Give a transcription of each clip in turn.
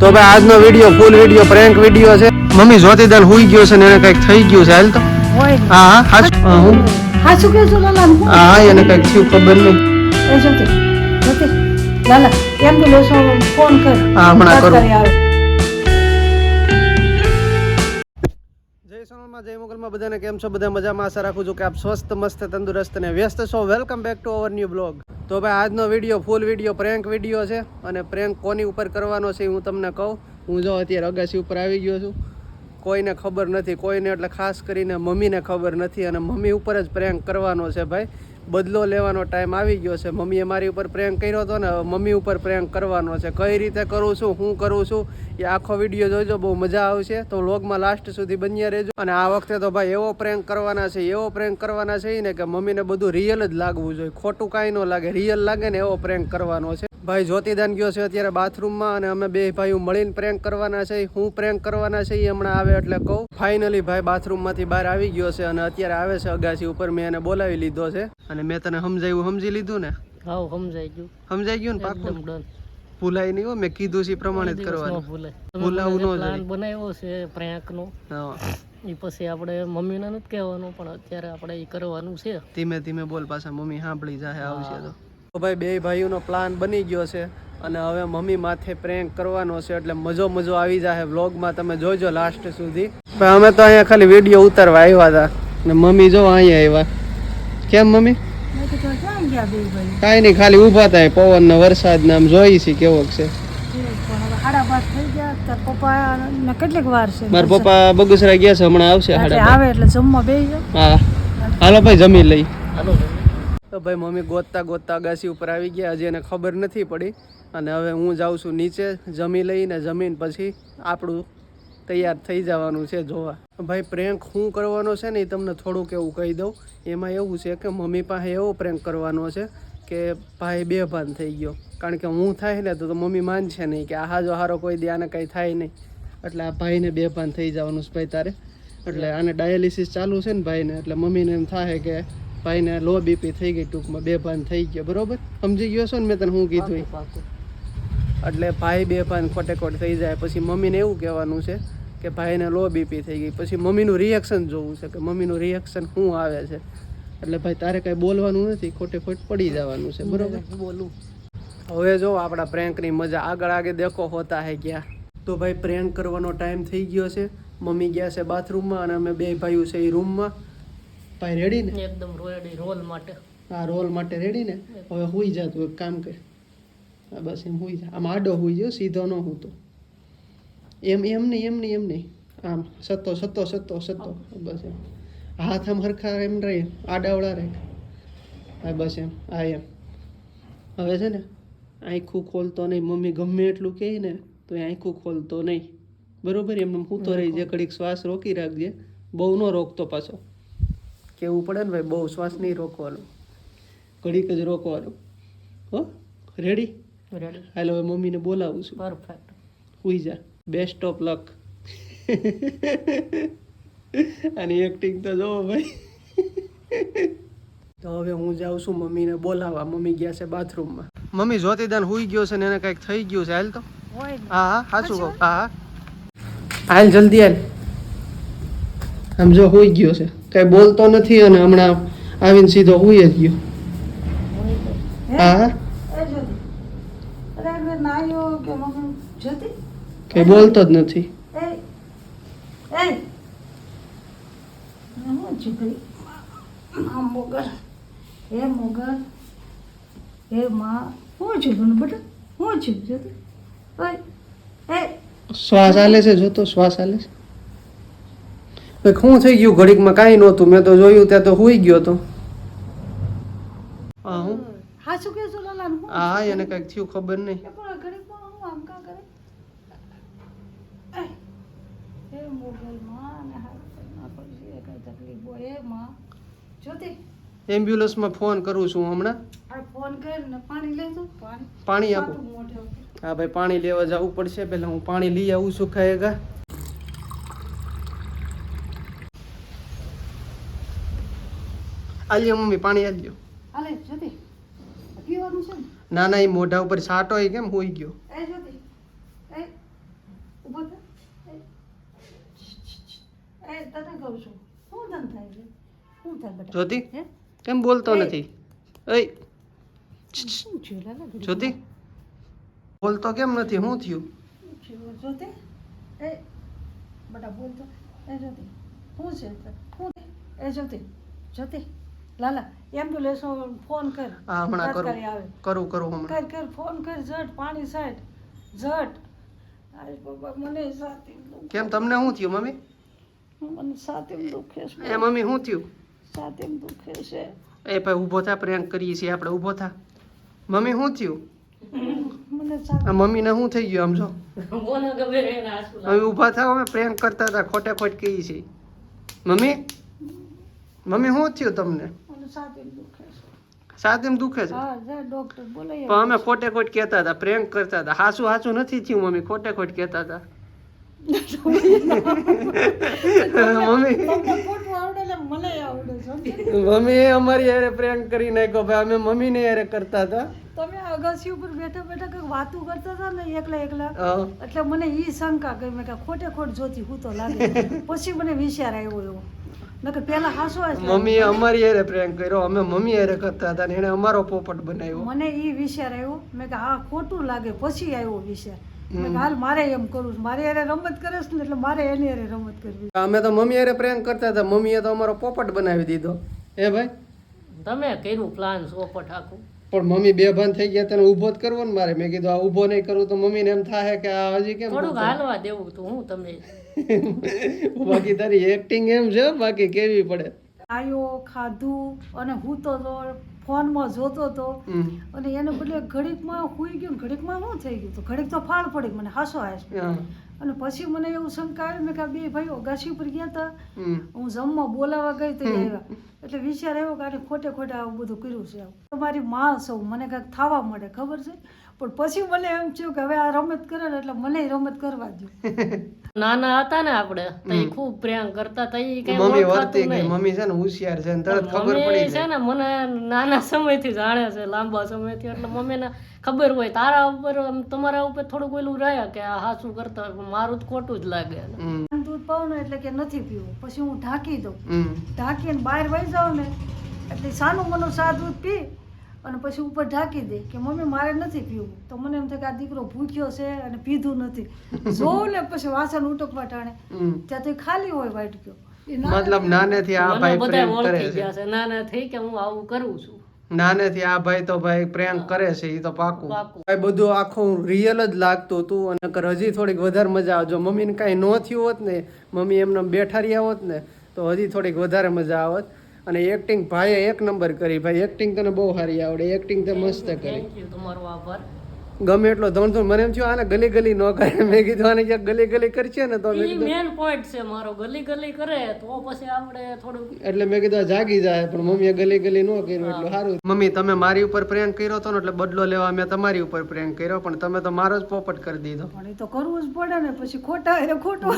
તો ભાઈ આજનો video full video prank video છે. મમ્મી જ્યોતિદાન હુઈ ગયો છે ને એને કંઈક થઈ ગયું છે હાલ તો? હા હા હા હું હા? શું કહે છો લાલા હા એને કંઈક થયું ખબર નહીં. એ જોતે જોતે લાલા એમ્બ્યુલન્સ ફોન કર. હા, હમણાં કરું. આવે. જય મોગલમાં બધાને કેમ છો? બધા મજામાં? આશા રાખું છું કે આપ સ્વસ્થ, મસ્ત, તંદુરસ્ત અને વ્યસ્ત છો. Welcome back to our new blog તો ભાઈ, આજનો video full video prank video છે અને પ્રેન્ક કોની ઉપર કરવાનો છે હું તમને કહું. હું જો અત્યારે અગાસી ઉપર આવી ગયો છું. કોઈને ખબર નથી, કોઈને એટલે ખાસ કરીને મમ્મીને ખબર નથી અને મમ્મી ઉપર જ પ્રેન્ક કરવાનો છે ભાઈ. બદલો લેવાનો ટાઈમ આવી ગયો છે. મમ્મીએ મારી ઉપર પ્રેમ કર્યો હતો ને મમ્મી ઉપર પ્રેમ કરવાનો છે. કઈ રીતે કરું છું, હું કરું છું, એ આખો વીડિયો જોજો, બહુ મજા આવશે. તો વ્લોગમાં લાસ્ટ સુધી બન્યા રહેજો. અને આ વખતે તો ભાઈ એવો પ્રેંક કરવાના છે, એવો પ્રેંક કરવાના છે ને કે મમ્મીને બધું રિયલ જ લાગવું જોઈએ. ખોટું કાંઈ ન લાગે રિયલ લાગે ને એવો પ્રેંક કરવાનો છે. ભાઈ જ્યોતિદાન ગયો છે અત્યારે બાથરૂમમાં અને અમે બે ભાઈઓ મળીને પ્રેન્ક કરવાના છે. હું પ્રેન્ક કરવાના છે એ હમણાં આવે એટલે કહું. ફાઇનલી ભાઈ બાથરૂમમાંથી બહાર આવી ગયો છે અને અત્યારે આવે છે અગાસી ઉપર મેં એને બોલાવી લીધો છે. અને મેં તને સમજાવ્યું સમજી લીધું ને? હાવ સમજાઈ ગયું. સમજાઈ ગયું ને પાકું? ભૂલાય નહીં હો મેં કીધું છે પ્રમાણે જ કરવાનું. ભૂલે ભૂલાવું ન જોઈએ. બનાવ્યો છે પ્રેંક નો હા. એ પછી આપણે મમ્મીને નથી કહેવાનું પણ અત્યારે આપણે એ કરવાનું છે. ધીમે ધીમે બોલ પાછા મમ્મી સાંભળી જાય આવશે તો. તો ભાઈ બે ભાઈઓનો પ્લાન બની ગયો છે અને હવે મમ્મી માથે પ્રેન્ક કરવાનો છે એટલે મજો મજો આવી જાય વ્લોગમાં તમે જોજો લાસ્ટ સુધી. પણ અમે તો અહીંયા ખાલી વીડિયો ઉતારવા આવ્યા હતા. ને મમ્મી જો અહીંયા આવ્યા. કેમ મમ્મી? કાંઈ નહીં ખાલી ઊભા થાય. પવન ને વરસાદ ને આમ જોઈ છે કેવો છે. પણ હવે સાડા પાંચ થઈ ગયા. તાર પપ્પા ને કેટલીક વાર છે? મારા પપ્પા બગુસરા ગયા છે હમણાં આવશે આવે એટલે હાલો ભાઈ જમી લઈ હાલો તો ભાઈ મમ્મી ગોતતા ગોતતા અગાસી ઉપર આવી ગયા. હજી એને ખબર નથી પડી. અને હવે હું જાઉં છું નીચે, જમી લઈને જમીન પછી આપણું તૈયાર થઈ જવાનું છે જોવા. ભાઈ પ્રેન્ક શું કરવાનો છે ને એ તમને થોડુંક એવું કહી દઉં. એમાં એવું છે કે મમ્મી પાસે એવો પ્રેન્ક કરવાનો છે કે ભાઈ બેભાન થઈ ગયો. કારણ કે હું થાય ને તો મમ્મી માનશે નહીં કે આ હાજો હારો કોઈ દે આને કંઈ થાય નહીં. એટલે આ ભાઈને બેભાન થઈ જવાનું છે ભાઈ તારે. એટલે આને ડાયાલિસિસ ચાલુ છે ને ભાઈને. એટલે મમ્મીને એમ થાય કે ભાઈને લો બીપી થઈ ગઈ ટૂંકમાં બેભાન થઈ ગયો બરોબર? સમજી ગયો છો ને મેં તને શું કીધું એટલે ભાઈ બેભાન ખોટે ખોટ થઈ જાય પછી મમ્મીને એવું કહેવાનું છે કે ભાઈને લો બીપી થઈ ગઈ પછી મમ્મીનું રિએક્શન જોવું છે કે મમ્મીનું રિએક્શન શું આવે છે? એટલે ભાઈ તારે કાંઈ બોલવાનું નથી ખોટે ખોટ પડી જવાનું છે બરોબર? બોલું. હવે જો આપણા પ્રેન્કની મજા આગળ આગળ દેખો હોતા હે ગયા તો ભાઈ પ્રેન્ક કરવાનો ટાઈમ થઈ ગયો છે. મમ્મી ગયા છે બાથરૂમમાં અને અમે બે ભાઈઓ છે એ રૂમમાં. ભાઈ રેડી ને એકદમ રેડી રોલ માટે. આ રોલ માટે રેડી ને હવે હુઈ જા તું એક કામ કર. હા બસ એમ હુઈ જા. આમ આડો હુઈ જો સીધો ન હું તો એમ એમ નહીં એમ નહીં એમ નહીં. આમ સતો સતો સતો સતો. બસ એમ. હાથ આમ હરખા એમ રહી આડાવડા રહે. હા બસ એમ. હા એમ. હવે છે ને આંખું ખોલતો નહીં. મમ્મી ગમે એટલું કહે ને તો એ આંખું ખોલતો નહીં. બરોબર? એમને હું તો રહી. જે કડીક શ્વાસ રોકી રાખજે. બહુ ન રોકતો પાછો. કેવું પડે ને ભાઈ? બહુ શ્વાસ નહીં રોકવાનો. ઘડીક જ રોકવાનો. હો? રેડી રેડી હાલ હવે મમ્મીને બોલાવું છું. પરફેક્ટ હુઈ જા. બેસ્ટ ઓફ લક આની એક્ટિંગ તો જોવો ભાઈ. તો હવે હું જાઉં છું મમ્મીને બોલાવવા. મમ્મી ગયા છે બાથરૂમમાં. મમ્મી જ્યોતિદાન હુઈ ગયો છે ને એને કંઈક થઈ ગયું છે? હાલ તો. હા હા હાચું? કહું. હા હા. હાલ જલ્દી હાલ. આમ જો હુઈ ગયો છે. કઈ બોલતો નથી અને હમણાં આવીને સીધો ઉય જ ગયો. હા? કઈ બોલતો જ નથી. હું મોગર હે માં? હું છું તને બેટા હું છું જોતી શ્વાસ આલે છે જોતો શ્વાસ આલે છે. શું થઈ ગયું? ઘડીકમાં કાંઈ નહોતું. મેં તો જોયું ત્યાં તો હોઈ ગયો તો. હા હું? હા શું કહે છો લાલા હા હા એને કંઈક થયું ખબર નહીં. પણ હું આમ કા કરે? એ, એ મોગલ માં ને હારું કરી કઈ તકલીફ હોય. એ માં જોતી એમ્બ્યુલન્સમાં ફોન કરું છું હમણાં. ફોન કરીને પાણી લેજો પાણી પાણી આપો. હા ભાઈ પાણી લેવા જવું પડશે. પહેલાં હું પાણી લઈ આવું છું ખાયેગા આલ્યો મમ્મી પાણી આલ્યો આલે જતી પીવાનું છે ના ના એ મોઢા ઉપર સાટો એ કેમ હોઈ ગયો એ જતી એ ઉભો થા એ તને કહું છું શું ધન થાય છે શું થાય બેટા જ્યોતિ કેમ બોલતો નથી એ જ્યોતિ બોલતો કેમ નથી શું થયું જ્યોતિ એ બેટા બોલતો એ જ્યોતિ શું છે શું એ જ્યોતિ જ્યોતિ લાલા એમ્બ્યુલન્સ ફોન કર. હા હમણાં કરું. આવે. કરું કરું હમણાં. કર કર ફોન કર ઝટ પાણી સાઈડ. ઝટ. આય મને સાથી કેમ તમને શું થયું મમ્મી? મને સાથી દુખે છે એ મમ્મી શું થયું? સાથી દુખે છે એ ભાઈ ઊભો થા પ્રેન્ક કરીએ છીએ આપણે ઊભો થા. મમ્મી શું થયું? મમ્મી ને આ મમ્મીને શું થઈ ગયું આમ જો. હવે ઊભા થા અમે પ્રેન્ક કરતા હતા ખોટે ખોટ કહીએ છીએ. મમ્મી? મમ્મી શું થયું તમને? મને દુખે છે. દુખે છે? હા જા ડોક્ટર બોલાય પણ અમે ખોટે ખોટ કહેતા હતા પ્રેન્ક કરતા હતા. હાસુ હાસુ નથી થયું મમ્મી ખોટે ખોટ કહેતા હતા. મમ્મી. મમ્મી અમારી યારે પ્રેન્ક કરી નાખ્યો ભાઈ અમે મમ્મીને યારે કરતા હતા. તમે અગાસી ઉપર બેઠા બેઠા કઈ વાતો કરતા હતા ને એકલા એકલા? એટલે મને ઈ શંકા ગઈ. મેં કે ખોટે ખોટ જોતી હું તો લાગે પછી મને વિચાર આવ્યો એવો. નકર પેલા હાસો મમ્મીએ અમારી યારે પ્રેન્ક કર્યો. અમે મમ્મી યારે કરતા હતા ને એને અમારો પોપટ બનાવ્યો. મને એ વિચાર આવ્યો. મેં કે આ ખોટું લાગે. પછી આવ્યો વિચાર. હાલ મારે એમ કરવું છે. મારે યારે રમત કરે છે ને એટલે મારે એની યારે રમત કરવી અમે તો મમ્મી યારે પ્રેન્ક કરતા હતા. મમ્મીએ તો અમારો પોપટ બનાવી દીધો. એ ભાઈ? તમે કર્યું પ્લાન પોપટ આખું? પણ મમ્મી બે ભાન થઈ ગયા તને ઊભો જ કરવો ને મારે. મેં કીધું આ ઊભો નહીં કરું તો મમ્મીને એમ થાય કે આ હજી કેમ થોડુંક હાલવા દેવું તો હું તમે બાકી તારી એક્ટિંગ એમ છે બાકી કેવી પડે? આયો ખાધું અને હું તો ફોનમાં જોતો તો અને એને બદલે ઘડીકમાં હુઈ ગયું ઘડીકમાં શું થઈ ગયું તો ઘડીક તો ફાળ પડી મને હાસો આવ્યો અને પછી મને એવું શંકા આવ્યું મેં કહ્યું બે ભાઈઓ ગાસી ઉપર ગયા હતા હું જમવા બોલાવા ગઈ તો આવ્યા. એટલે વિચાર એવો કે આને ખોટે ખોટે આવું બધું કર્યું છે તમારી માં સૌ મને કાંઈક થવા મળે ખબર છે? પણ પછી મને એમ થયું કે હવે આ રમત કરે ને એટલે મને રમત કરવા દો નાના હતા ને આપણે તઈ ખૂબ પ્રેમ કરતા તઈ કઈ મમ્મી વર્તી ગઈ મમ્મી છે ને હોશિયાર છે ને તરત ખબર મમ્મી પડી છે ને મને નાના સમયથી જાણે છે લાંબા સમયથી એટલે મમ્મીને ખબર હોય. તારા ઉપર તમારા ઉપર થોડુંક ઓલું રહ્યા કે આ હાસું કરતા મારું જ ખોટું જ લાગે. દૂધ પાઉં ને એટલે કે નથી પીવું. પછી હું ઢાંકી દઉં. ઢાંકીને બહાર વહી જાઉં ને એટલે સાનું મનું સાદું પી અને પછી ઉપર ઢાંકી દે કે મમ્મી મારે નથી પીવું. તો મને એમ થાય કે આ દીકરો ભૂખ્યો છે અને પીધું નથી. જોઉં ને પછી વાસણ ઉટકવા ટાણે. ત્યાં તો ખાલી હોય વાટક્યો મતલબ નાનેથી આ ભાઈ પ્રેમ કરે છે. નાના થઈ કે હું આવું કરું છું. નાનેથી આ ભાઈ તો ભાઈ પ્રેમ કરે છે એ તો પાકું. પાકું. ભાઈ બધું આખું રિયલ જ લાગતું હતું અને કર હજી થોડીક વધારે મજા આવજો મમ્મીને કાંઈ ન થયું હોત ને મમ્મી એમને બેઠા રહ્યા હોત ને તો હજી થોડીક વધારે મજા આવત. અને એક્ટિંગ ભાઈએ એક નંબર કરી. ભાઈ એક્ટિંગ તને બહુ સારી આવડે. એક્ટિંગ તે મસ્ત કરી. તમારો આભાર. ગમે એટલો ધણ ધણ મને એમ થયું આને ગલી ગલી ન કરે. મેં કીધું આને ક્યાંક ગલી ગલી કરશે ને તો મેન પોઈન્ટ છે મારો ગલી ગલી કરે તો પછી આપણે થોડું એટલે મેં કીધું જાગી જાય પણ મમ્મીએ ગલી ગલી ન કર્યું એટલે સારું. મમ્મી તમે મારી ઉપર પ્રેમ કર્યો હતો ને એટલે બદલો લેવા મેં તમારી ઉપર પ્રેમ કર્યો પણ તમે તો મારો જ પોપટ કરી દીધો. પણ એ તો કરવું જ પડે ને પછી ખોટા એટલે ખોટું.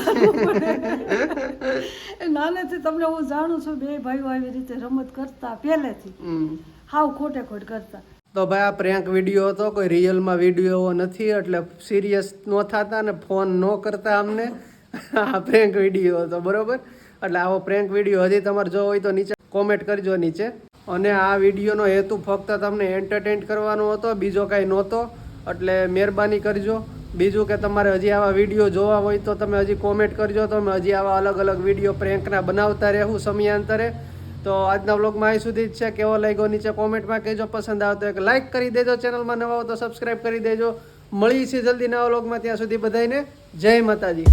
એ નાનેથી તમને હું જાણું છું બે ભાઈઓ આવી રીતે રમત કરતા પહેલેથી. હમ. હાવ ખોટે ખોટ કરતા. તો ભાઈ આ પ્રેન્ક વીડિયો હતો, કોઈ રિયલમાં વીડિયો એવો નથી, એટલે સિરિયસ ન થતા ને ફોન ન કરતા અમને. આ પ્રેન્ક વીડિયો હતો, બરોબર? એટલે આવો પ્રેન્ક વીડિયો હજી તમારે જો હોય તો નીચે કોમેન્ટ કરજો નીચે. અને આ વિડીયોનો હેતુ ફક્ત તમને એન્ટરટેન કરવાનો હતો, બીજો કાંઈ નહોતો. એટલે મહેરબાની કરજો. બીજું કે તમારે હજી આવા વીડિયો જોવા હોય તો તમે હજી કોમેન્ટ કરજો, તો હજી આવા અલગ અલગ વીડિયો પ્રેન્કના બનાવતા રહેવું સમયાંતરે. તો આજના વ્લોગમાં અહીં સુધી જ છે. કેવો લાગ્યો નીચે કોમેન્ટમાં કહેજો. પસંદ આવતો એક લાઇક કરી દેજો. ચેનલમાં નવા હો તો સબસ્ક્રાઇબ કરી દેજો. મળીએ છીએ જલ્દી નવા વ્લોગમાં. ત્યાં સુધી બધાને જય માતાજી.